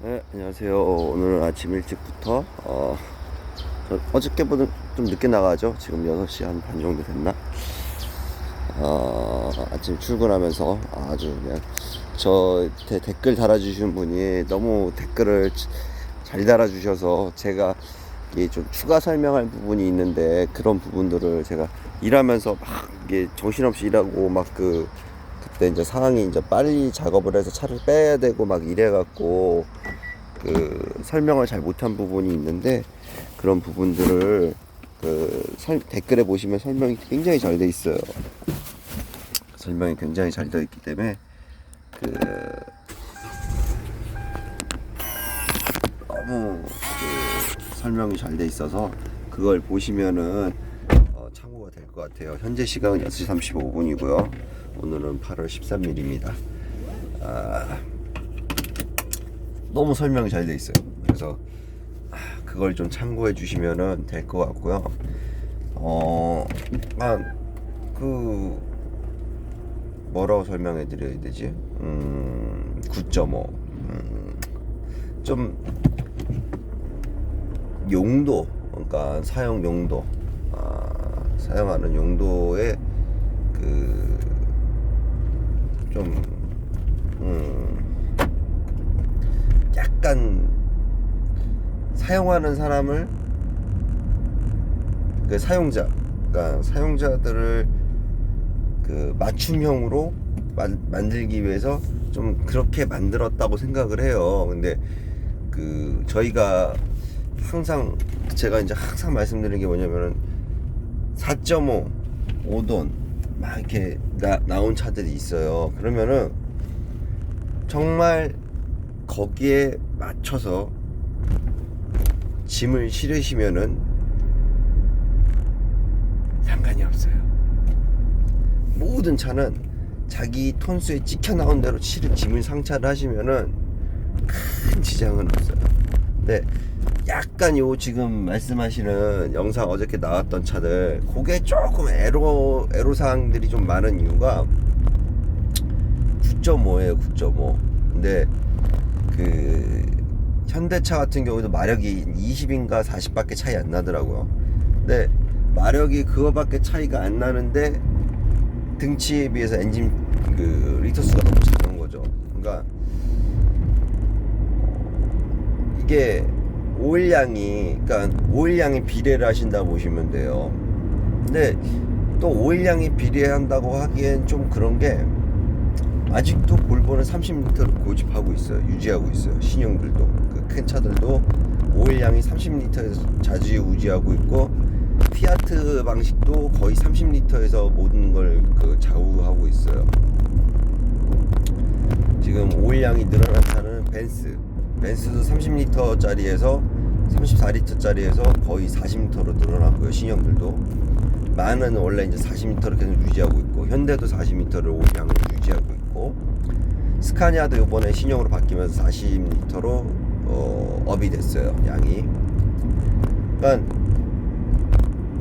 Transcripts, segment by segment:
네, 안녕하세요. 오늘 아침 일찍부터 어, 저 어저께보다 좀 늦게 나가죠. 지금 6시 한 반 정도 됐나? 어, 아침 출근하면서 아주 그냥 저 대- 댓글 달아주신 분이 너무 댓글을 치- 잘 달아주셔서 제가 좀 추가 설명할 부분이 있는데 그런 부분들을 제가 일하면서 막 이게 정신없이 일하고 막 그 그때 이제 상황이 이제 빨리 작업을 해서 차를 빼야 되고 막 이래갖고 그 설명을 잘 못한 부분이 있는데 그런 부분들을 그 설- 댓글에 보시면 설명이 굉장히 잘 돼 있어요. 설명이 굉장히 잘 되어 있기 때문에 그 너무 그 설명이 잘 돼 있어서 그걸 보시면은 어, 참고가 될 것 같아요. 현재 시각은 6시 35분이고요. 오늘은 8월 13일입니다. 아, 너무 설명이 잘 돼 있어요. 그래서 아, 그걸 좀 참고해 주시면은 될것 같고요. 어, 아, 그 뭐라고 설명해 드려야 되지? 음, 9.5. 음, 좀 용도, 그러니까 사용 용도, 아, 사용하는 용도의 그좀 음, 약간 사용하는 사람을 그 사용자, 그러니까 사용자들을 그 맞춤형으로 만, 만들기 위해서 좀 그렇게 만들었다고 생각을 해요. 근데 그 저희가 항상 제가 이제 항상 말씀드리는 게 뭐냐면은 4.5, 5돈 막 이렇게 나, 나온 차들이 있어요. 그러면은 정말 거기에 맞춰서 짐을 실으시면은 상관이 없어요. 모든 차는 자기 톤수에 찍혀 나온 대로 실을 짐을 상차를 하시면은 큰 지장은 없어요. 근데 약간 요 지금 말씀하시는 영상 어저께 나왔던 차들 그게 조금 애로 애로 사항들이 좀 많은 이유가 9.5예요 9.5 근데 그 현대차 같은 경우도 마력이 20인가 40밖에 차이 안 나더라고요 근데 마력이 그거밖에 차이가 안 나는데 등치에 비해서 엔진 그 리터 수가 너무 작은 거죠 그러니까 이게 오일량이 그러니까 오일량이 비례를 하신다 고 보시면 돼요. 근데 또 오일량이 비례한다고 하기엔 좀 그런 게 아직도 볼보는 30리터를 고집하고 있어요. 유지하고 있어요. 신형들도 그 큰 차들도 오일량이 30리터에서 자지우지하고 있고 피아트 방식도 거의 30리터에서 모든 걸 그 좌우하고 있어요. 지금 오일량이 늘어난 차는 벤스 벤스도 30리터짜리에서 34리터짜리에서 거의 40리터로 늘어났고요 신형들도 많은 원래 이제 40리터를 계속 유지하고 있고 현대도 40리터를 오일량을 유지하고 스카니아도 이번에 신형으로 바뀌면서 40리터로 어, 업이 됐어요 양이 그러니까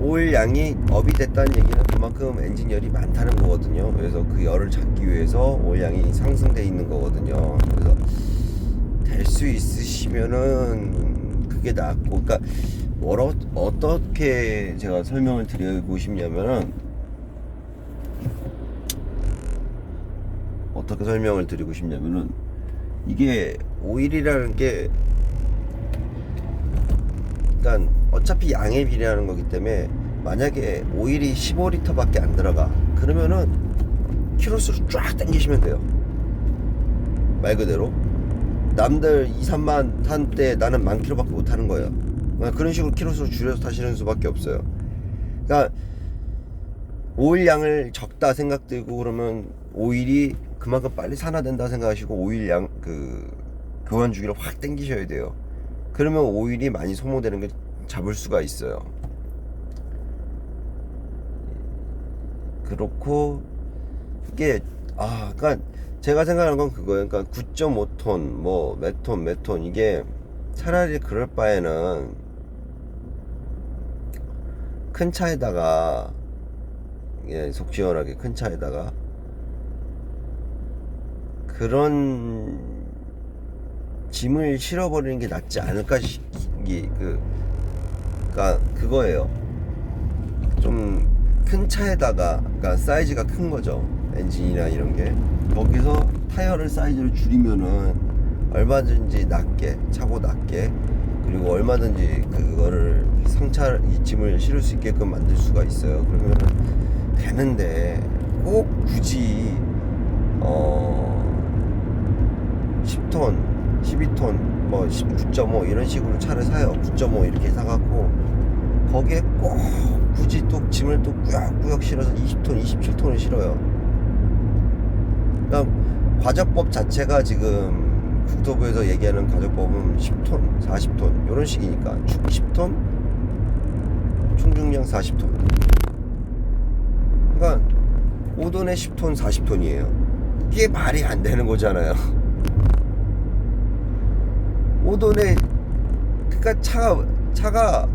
오일 양이 업이 됐다는 얘기는 그만큼 엔진 열이 많다는 거거든요. 그래서 그 열을 잡기 위해서 오일 양이 상승돼 있는 거거든요. 그래서 될 수 있으시면은 그게 낫고, 그러니까 뭐라 어떻게 제가 설명을 드리고 싶냐면은 어떻게 설명을 드리고 싶냐면은 이게 오일이라는 게 그러니까 어차피 양에 비례하는 거기 때문에 만약에 오일이 15리터밖에 안 들어가. 그러면은 키로수를 쫙 당기시면 돼요. 말 그대로. 남들 2, 3만 탄 때 나는 만 킬로밖에 못 타는 거예요. 그냥 그런 식으로 키로수를 줄여서 타시는 수밖에 없어요. 그러니까 오일 양을 적다 생각되고 그러면 오일이 그만큼 빨리 산화된다 생각하시고 오일 양 그 교환 주기를 확 당기셔야 돼요 그러면 오일이 많이 소모되는 게 잡을 수가 있어요. 그렇고 이게 아, 그러니까 제가 생각하는 건 그거예요. 그러니까 9.5톤 뭐 몇톤 몇톤 이게 차라리 그럴 바에는 큰 차에다가 예, 속 시원하게 큰 차에다가. 그런 짐을 실어버리는 게 낫지 않을까 싶 이게 그 그니까 그거예요. 좀 큰 차에다가 그러니까 사이즈가 큰 거죠. 엔진이나 이런 게. 거기서 타이어를 사이즈를 줄이면은 얼마든지 낮게 차고 낮게 그리고 얼마든지 그거를 상차 이 짐을 실을 수 있게끔 만들 수가 있어요. 그러면 되는데 꼭 굳이 어 10톤 12톤 뭐9.5 이런 식으로 차를 사요 9.5 이렇게 사갖고 거기에 꼭 굳이 또 짐을 또 꾸역꾸역 실어서 20톤, 27톤을 실어요. 그러니까 과적법 자체가 지금 국토부에서 얘기하는 과적법은 10톤, 40톤 이런 식이니까 축 10톤, 충중량 40톤. 그러니까 5톤에 10톤, 40톤이에요. 이게 말이 안 되는 거잖아요. 5톤에 그러니까 차가 차가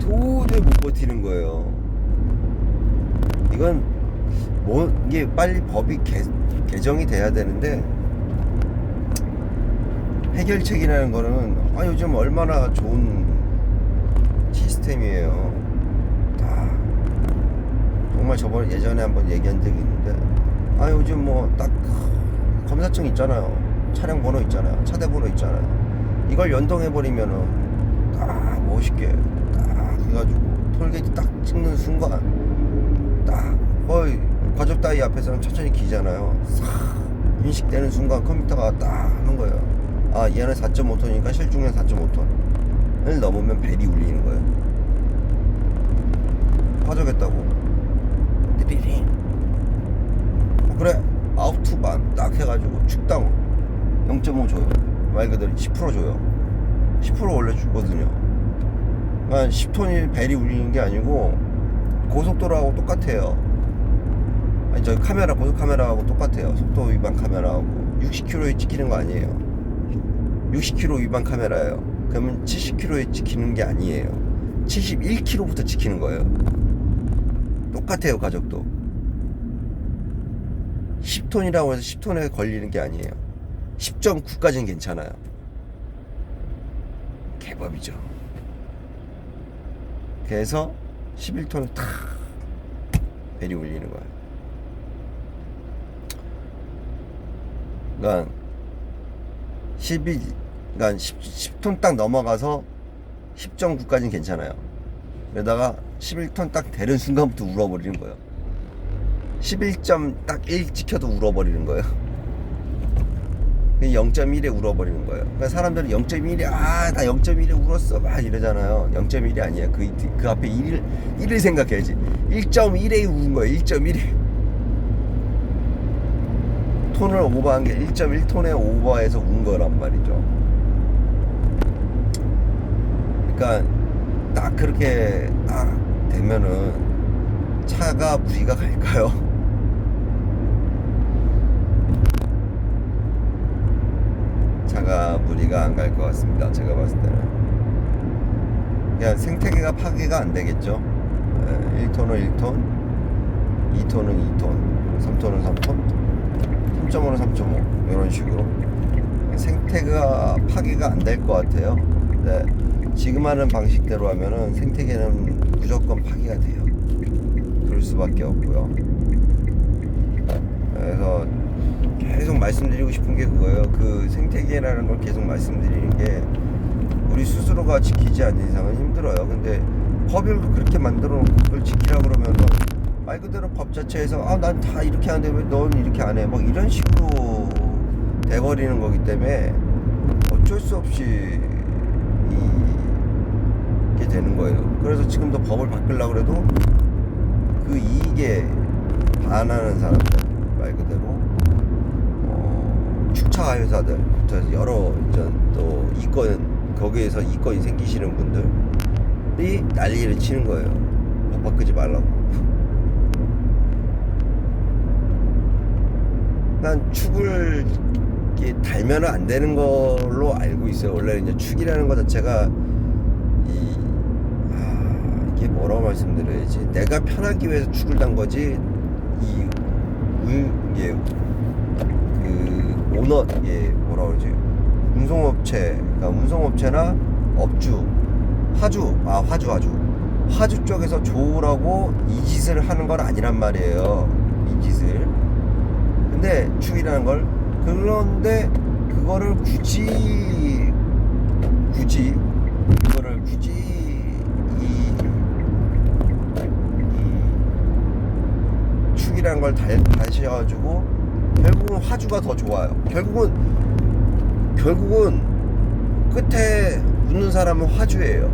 도저히 못 버티는 거예요. 이건 뭐 이게 빨리 법이 개, 개정이 돼야 되는데 해결책이라는 거는 아 요즘 얼마나 좋은 시스템이에요. 다 정말 저번에 예전에 한번 얘기한 적이 있는데 아 요즘 뭐 딱 검사증 있잖아요. 차량 번호 있잖아요. 차대 번호 있잖아요. 이걸 연동해 버리면은 딱 멋있게 딱 해가지고 톨게이트 딱 찍는 순간 딱 거의 과적 따위 앞에서는 천천히 기잖아요. 싹 인식되는 순간 컴퓨터가 딱 하는 거예요. 아 얘는 4.5톤이니까 실중량 4.5톤을 넘으면 벨이 울리는 거예요. 과적했다고. 띠리리. 어, 그래 아웃투반 딱 축당 0.5 줘요. 말 그대로 10% 줘요. 10% 원래 주거든요. 그러니까 10톤이 벨이 울리는 게 아니고 고속도로하고 똑같아요. 아니 저 카메라 고속 카메라하고 똑같아요. 속도 위반 카메라하고 60km에 찍히는 거 아니에요. 60km 위반 카메라예요. 그러면 70km에 찍히는 게 아니에요. 71km부터 찍히는 거예요. 똑같아요 가격도. 10톤이라고 해서 10톤에 걸리는 게 아니에요. 10.9까지는 괜찮아요. 개법이죠. 그래서 11톤을 탁 벨이 울리는 거예요. 그러니까 12, 그러니까 10, 톤딱 넘어가서 10.9까지는 괜찮아요. 그러다가 11톤 딱 되는 순간부터 울어버리는 거예요. 11.딱1 찍혀도 울어버리는 거예요. 0.1에 울어버리는 거예요. 그러니까 사람들은 0.1에 아 나 0.1에 울었어 막 이러잖아요. 0.1이 아니야. 그, 그 앞에 1을 1을 생각해야지. 1.1에 운 거예요. 1.1에 톤을 오버한 게 1.1톤에 오버해서 운 거란 말이죠. 그러니까 딱 그렇게 딱 되면은 차가 무리가 갈까요? 차가 무리가 안 갈 것 같습니다. 제가 봤을 때는. 그냥 생태계가 파괴가 안 되겠죠. 예, 1톤은 1톤, 2톤은 2톤, 3톤은 3톤, 3.5는 3.5 이런 식으로 생태가 파괴가 안 될 것 같아요. 네. 지금 하는 방식대로 하면은 생태계는 무조건 파괴가 돼요. 그럴 수밖에 없고요. 그래서 계속 말씀드리고 싶은 게 그거예요. 그 생태계라는 걸 계속 말씀드리는 게 우리 스스로가 지키지 않는 이상은 힘들어요. 근데 법을 그렇게 만들어 놓고 그걸 지키라 그러면은 말 그대로 법 자체에서 아 난 다 이렇게 하는데 왜 넌 이렇게 안 해? 막 이런 식으로 돼버리는 거기 때문에 어쩔 수 없이 이게 되는 거예요. 그래서 지금도 법을 바꾸려고 그래도 그 이익에 반하는 사람들 말 그대로 어, 축차 회사들 또 여러 이제 또 이권 거기에서 이권이 생기시는 분들이 난리를 치는 거예요. 법 바꾸지 말라고. 난 축을 달면 안 되는 걸로 알고 있어요. 원래 이제 축이라는 것 자체가 이 아, 이게 뭐라고 말씀드려야지? 내가 편하기 위해서 축을 단 거지. 이 우, 이게 그 오너 이게 뭐라 그러지? 운송업체, 그러니까 운송업체나 업주, 화주, 아 화주 화주, 화주 쪽에서 좋으라고 이 짓을 하는 건 아니란 말이에요. 이 짓을. 근데 축이라는 걸 그런데 그거를 굳이 굳이 그거를 굳이 이, 이 축이라는 걸 달, 다셔가지고 결국은 화주가 더 좋아요. 결국은 결국은 끝에 웃는 사람은 화주예요.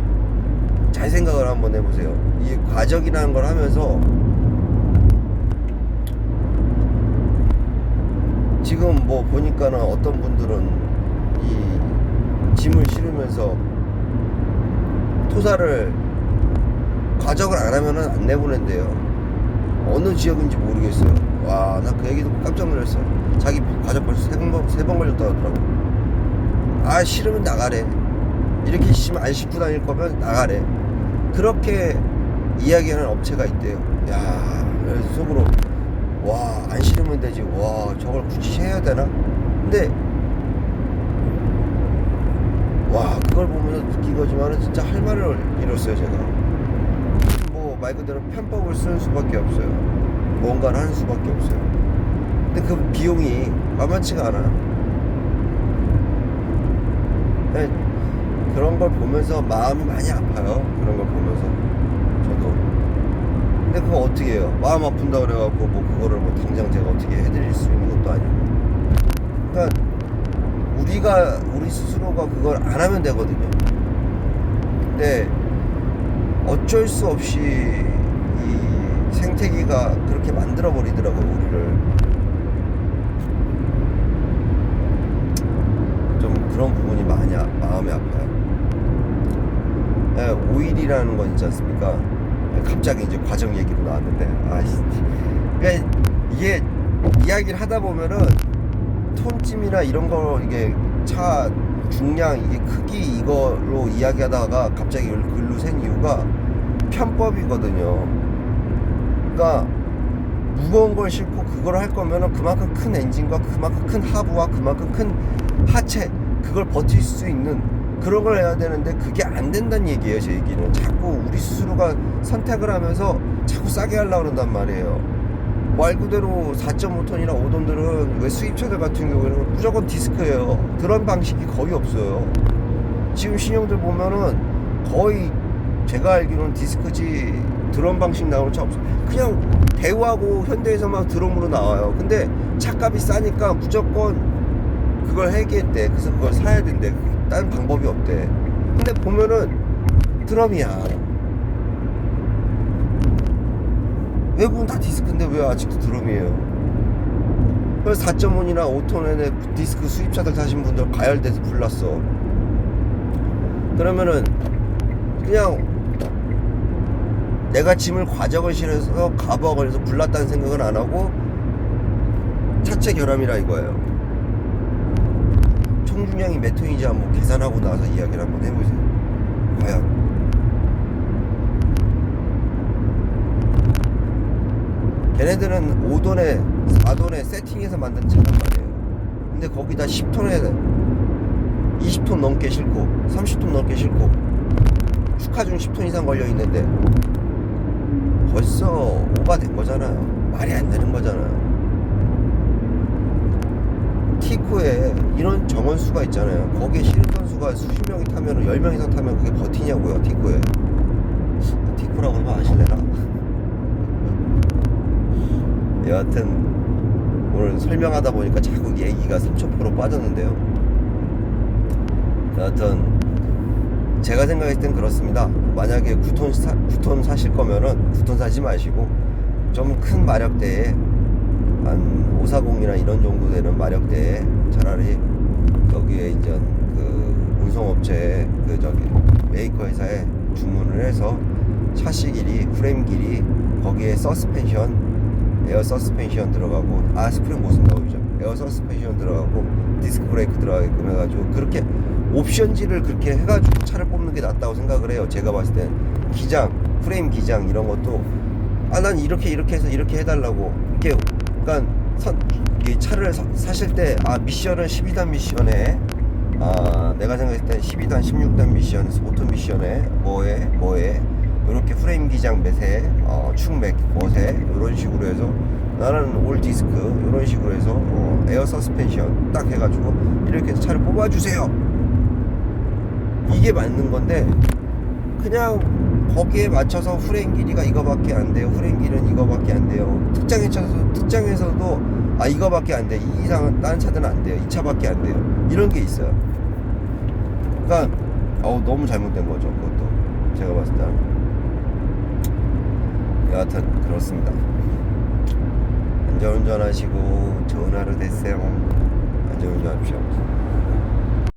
잘 생각을 한번 해보세요. 이 과적이라는 걸 하면서 지금 뭐 보니까는 어떤 분들은 이 짐을 실으면서 토사를 과적을 안 하면은 안 내보낸대요. 어느 지역인지 모르겠어요. 와, 나 그 얘기 듣고 깜짝 놀랐어요. 자기 과적 벌써 세 번 세번 걸렸다 하더라고. 아, 싫으면 나가래. 이렇게 심안 싣고 다닐 거면 나가래. 그렇게 이야기하는 업체가 있대요. 야, 속으로 와, 안 싫으면 되지. 와, 저걸 굳이 해야 되나? 근데 와, 그걸 보면서 느낀 거지만은 진짜 할 말을 잃었어요, 제가. 뭐말 그대로 편법을 쓰는 수밖에 없어요. 뭔가를 하는 수밖에 없어요. 근데 그 비용이 만만치가 않아요. 그냥 그런 걸 보면서 마음이 많이 아파요. 그런 걸 보면서 저도. 근데 그거 어떻게 해요? 마음 아픈다 그래갖고 뭐 그거를 뭐 당장 제가 어떻게 해드릴 수 있는 것도 아니고. 그러니까 우리가 우리 스스로가 그걸 안 하면 되거든요. 근데 어쩔 수 없이 이 생태계가 그렇게 만들어 버리더라고요 우리를. 좀 그런 부분이 많이 아- 마음이 아파요. 예, 오일이라는 건 있지 않습니까? 갑자기 이제 과정 얘기로 나왔는데 아 그러니까 이게 이야기를 하다 보면은 톤찜이나 이런 거 이게 차 중량 이게 크기 이걸로 이야기하다가 갑자기 글로 샌 이유가 편법이거든요. 그러니까 무거운 걸 싣고 그걸 할 거면은 그만큼 큰 엔진과 그만큼 큰 하부와 그만큼 큰 하체 그걸 버틸 수 있는 그런 걸 해야 되는데 그게 안 된다는 얘기예요 제 얘기는 자꾸 우리 스스로가 선택을 하면서 자꾸 싸게 하려고 그런단 말이에요 말 그대로 4.5톤이나 5톤들은 왜 수입차들 같은 경우에는 무조건 디스크예요. 그런 방식이 거의 없어요. 지금 신형들 보면은 거의 제가 알기로는 디스크지 드럼 방식 나오는 차 없어 그냥 대우하고 현대에서만 드럼으로 나와요. 근데 차값이 싸니까 무조건 그걸 해야겠대. 그래서 그걸 사야 된대. 다른 방법이 없대. 근데 보면은 드럼이야 외국은 다 디스크인데 왜 아직도 드럼이에요 그래서 4.5이나 5톤의 디스크 수입차들 타신 분들 가열돼서 불났어 그러면은 그냥 내가 짐을 과적을 실어서 가버걸 해서 불났다는 생각은 안 하고 차체 결함이라 이거예요. 총중량이 몇 톤인지 한번 계산하고 나서 이야기를 한번 해보세요. 과연 걔네들은 5돈에 4돈에 세팅해서 만든 차란 말이에요. 근데 거기다 10톤에 20톤 넘게 싣고 30톤 넘게 싣고 축하 중 10톤 이상 걸려 있는데 벌써 오바된 거잖아요. 말이 안 되는 거잖아요. 티코에 이런 정원수가 있잖아요. 거기에 실은 수가 수십 명이 타면 10명 이상 타면 그게 버티냐고요. 티코에. 티코라고 하면 아실래나? 여하튼 오늘 설명하다 보니까 자꾸 얘기가 3,000% 빠졌는데요. 여하튼 제가 생각했을 땐 그렇습니다. 만약에 9톤, 사, 9톤 사실 거면은 9톤 사지 마시고 좀 큰 마력대에 한 540이나 이런 정도 되는 마력대에 차라리 거기에 이제 그 운송업체에 그 저기 메이커 회사에 주문을 해서 샤시 길이, 프레임 길이 거기에 서스펜션 에어 서스펜션 들어가고 아 스프링 못 쓴다고 그죠. 에어 서스펜션 들어가고 디스크 브레이크 들어가게끔 해가지고 그렇게 옵션지를 그렇게 해가지고 차를 뽑는 게 낫다고 생각을 해요. 제가 봤을 땐 기장 프레임 기장 이런 것도 아 난 이렇게 이렇게 해서 이렇게 해달라고. 이렇게 그러니까 선, 이 차를 사, 사실 때 아 미션은 12단 미션에 아 내가 생각했을 때 12단 16단 미션 오토 미션에 뭐에 뭐에 이렇게 프레임 기장 매세 어, 축맥 뭐세 이런 식으로 해서 나는 올 디스크 이런 식으로 해서 어, 에어 서스펜션 딱 해가지고 이렇게 해서 차를 뽑아주세요 이게 맞는 건데 그냥 거기에 맞춰서 후레인 길이가 이거밖에 안 돼요. 후레인 길이는 이거밖에 안 돼요. 특장에 쳐서 특장에서도 아 이거밖에 안 돼. 이 이상은 다른 차들은 안 돼요. 이 차밖에 안 돼요. 이런 게 있어요. 그러니까 어우 너무 잘못된 거죠. 그것도 제가 봤을 때는 여하튼 그렇습니다. 안전운전하시고 좋은 하루 되세요. 안전운전하십시오.